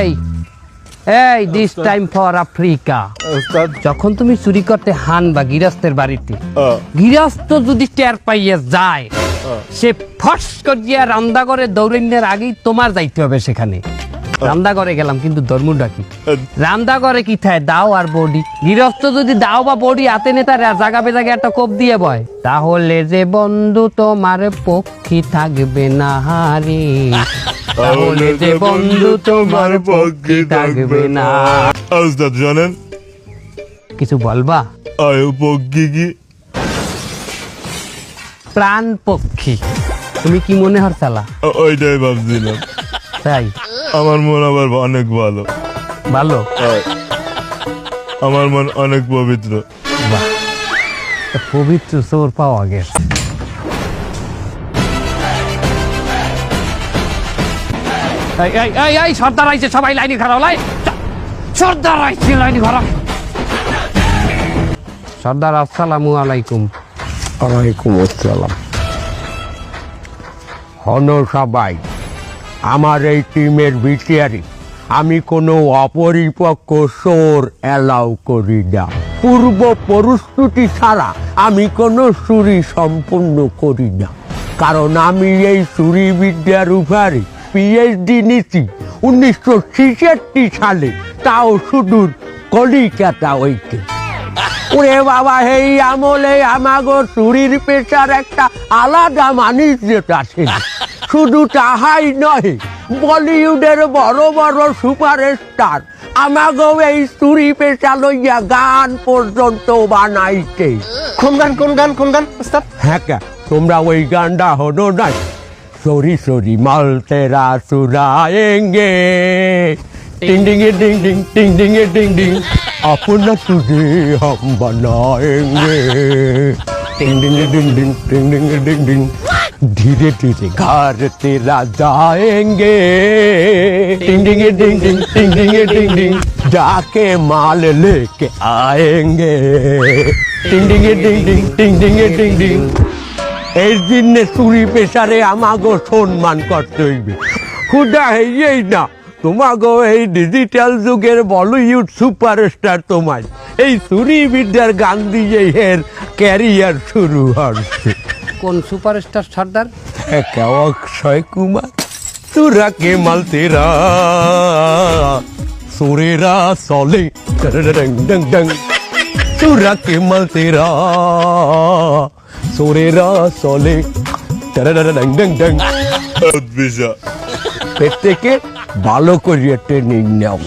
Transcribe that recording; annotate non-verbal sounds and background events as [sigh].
এই এই this time for Africa যখন তুমি চুরি করতে হান বা গিরস্তের বাড়িতে গৃহস্থ যদি টের পাইয়া যায় সে ফস করিয়া রান্দা করে দৌড়ানোর আগেই তোমার যাইতে হবে সেখানে। রান্দা করে গেলাম কিন্তু ধর্মটা কি? রান্দা করে কি থায়? দাও আর বডি। গৃহস্থ যদি দাও বা বডি হাতে নেতা জাগা বেজাগে একটা কোপ দিয়ে বয়। তাহলে যে বন্ধু তোমার পক্ষী থাকবে না রে। [laughs] তাহলে যে বন্ধু তোমার পক্ষী থাকবে না। ওস্তাদ জানেন? কিছু বলবা? আয়ু পক্ষী কি? প্রাণ পক্ষী। তুমি কি মনে হরছালা ও- ওইটাই ভাবছিলাম। তাই? আমার মন আবার অনেক ভালো। ভালো? আমার মন অনেক পবিত্র। পবিত্র চোর পাওয়া গেছে। এই এই এই সর্দার আইছে সবাই লাইনে খারাপ লাই। সর্দার আইছে লাইনে খারাপ সর্দার আসসালামু আলাইকুম। ওয়ালাইকুম আসসালাম। হন সবাই আমার এই টিমের বিচারি আমি কোনো অপরিপক্ক সোর অ্যালাউ করি না। পূর্ব প্রস্তুতি ছাড়া আমি কোনো চুরি সম্পূর্ণ করি না। কারণ আমি এই চুরি বিদ্যার উপরে পিএইচডি নিচ্ছি উনিশশো ছেষট্টি সালে তাও শুধু কলিকাতা হইতে। ওরে বাবা এই আমলে আমাগো চুরির পেশার একটা আলাদা মানিজ্যতা ছিল শুধু তাহাই নয় বলিউডের বড় বড় সুপারস্টার আমাগো এই চুরি পেশা লইয়া গান পর্যন্ত বানাইতে। কোন গান কোন গান কোন গান হ্যাঁ তোমরা ওই গানটা হলো নাই? सोरी सोरी माल तेरा सुनाएँगे टिंग डिंग डिंग डिंग टिंग डिंग डिंग डिंग अपना तुझे हम बनाएँगे टिंग डिंग डिंग डिंग टिंग डिंग डिंग डिंग धीरे धीरे घर तेरा जाएँगे टिंग डिंग डिंग डिंग टिंग डिंग डिंग डिंग जाके माल लेके आएँगे टिंग डिंग डिंग डिंग टिंग डिंग डिंग डिंग এই দিনে চুরি পেশারে আমাগো সম্মান করতে হইবে। খুদা হইয়েই না তোমাগো এই ডিজিটাল যুগের বলিউড সুপারস্টার তোমার এই চুরি বিদ্যার গান দিয়ে এর ক্যারিয়ার শুরু হচ্ছে। কোন সুপারস্টার সর্দার? অক্ষয় কুমার? তুরা কে মাল তেরা? সুরেরা চলে। ডং ডং ডং। তুরা কে মাল তেরা? সুরেরা অদ্ভিসা এর থেকে ভালো করিয়া ট্রেনিং নেও।